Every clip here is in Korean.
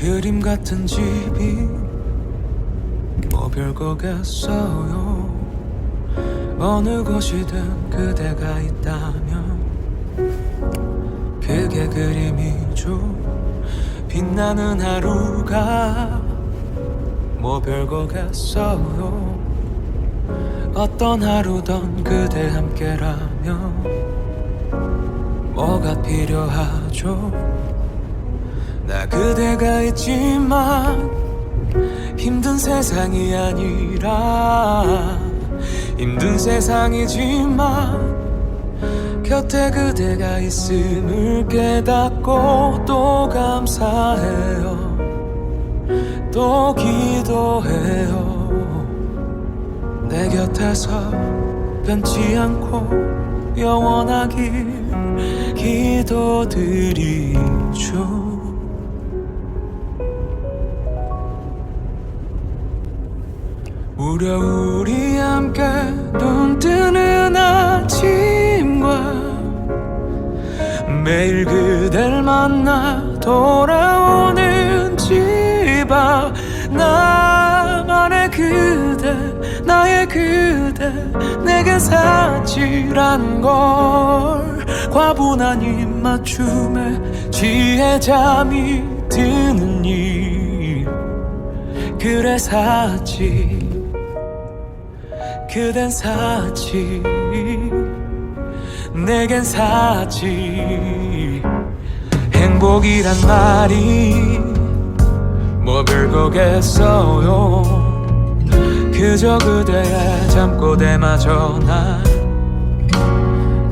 꿈 같은 집이 뭐 별거겠어요. 어느 곳이든 그대가 있다면 그게 그림이죠. 빛나는 하루가 뭐 별거겠어요. 어떤 하루던 그대 함께라면 뭐가 필요하죠 나 그대가 있지만 힘든 세상이 아니라 힘든 세상이지만 곁에 그대가 있음을 깨닫고 또 감사해요. 또 기도해요. 내 곁에서 변치 않고 영원하길 기도드리죠 무려 우리 함께 눈 뜨는 아침과 매일 그댈 만나 돌아오는 집 앞 나만의 그대 나의 그대 내게 사치란 걸. 과분한 입맞춤에 지혜 잠이 드는 일. 그래 사치 그댄 사치 내겐 사치 행복이란 말이 뭐 별거겠어요? 그저 그대의 잠꼬대마저 날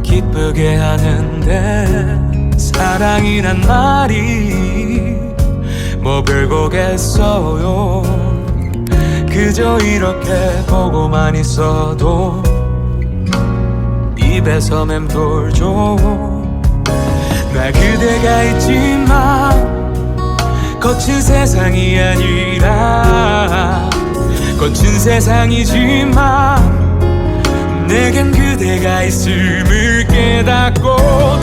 기쁘게 하는데 사랑이란 말이 뭐 별거겠어요 그저 이렇게 보고만 있어도 입에서 맴돌죠 나 그대가 있지만 거친 세상이 아니라 거친 세상이지만 내겐 그대가 있음을 깨닫고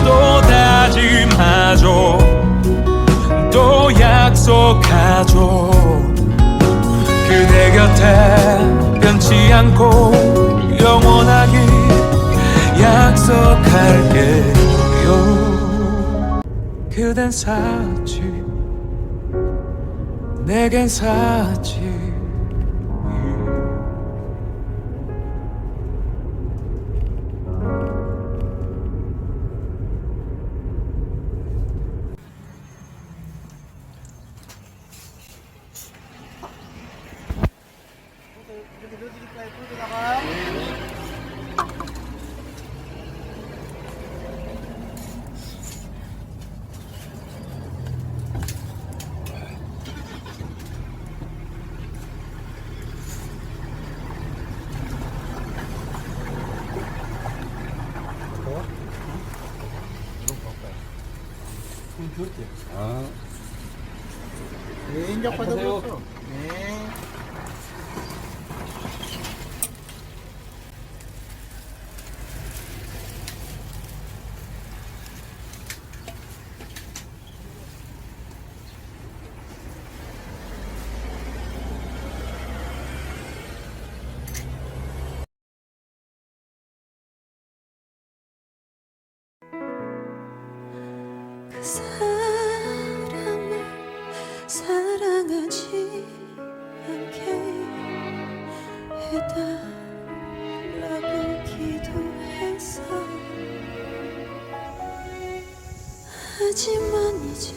또 다짐하죠. 또 약속하죠 곁에 변치 않고 영원하게 약속할게요. 그댄 사치 내겐 사치 네, 인력 받아보세 사람을 사랑하지 않게 해달라고 기도했어 하지만 이제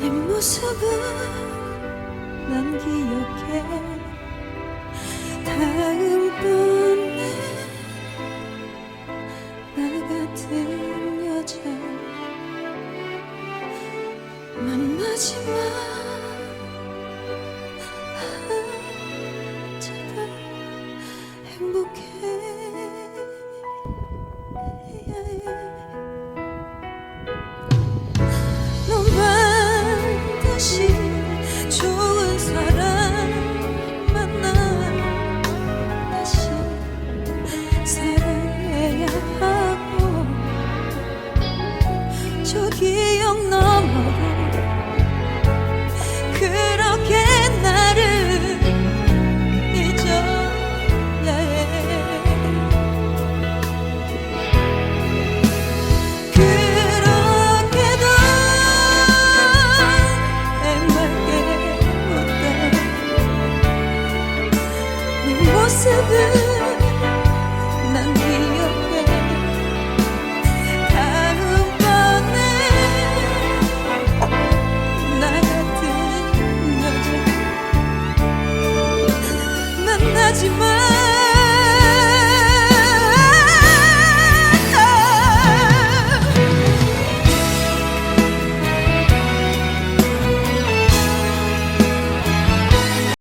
네 모습은 난 기억해. 다음번에 나 같은 여자 만나지 마 제발 행복해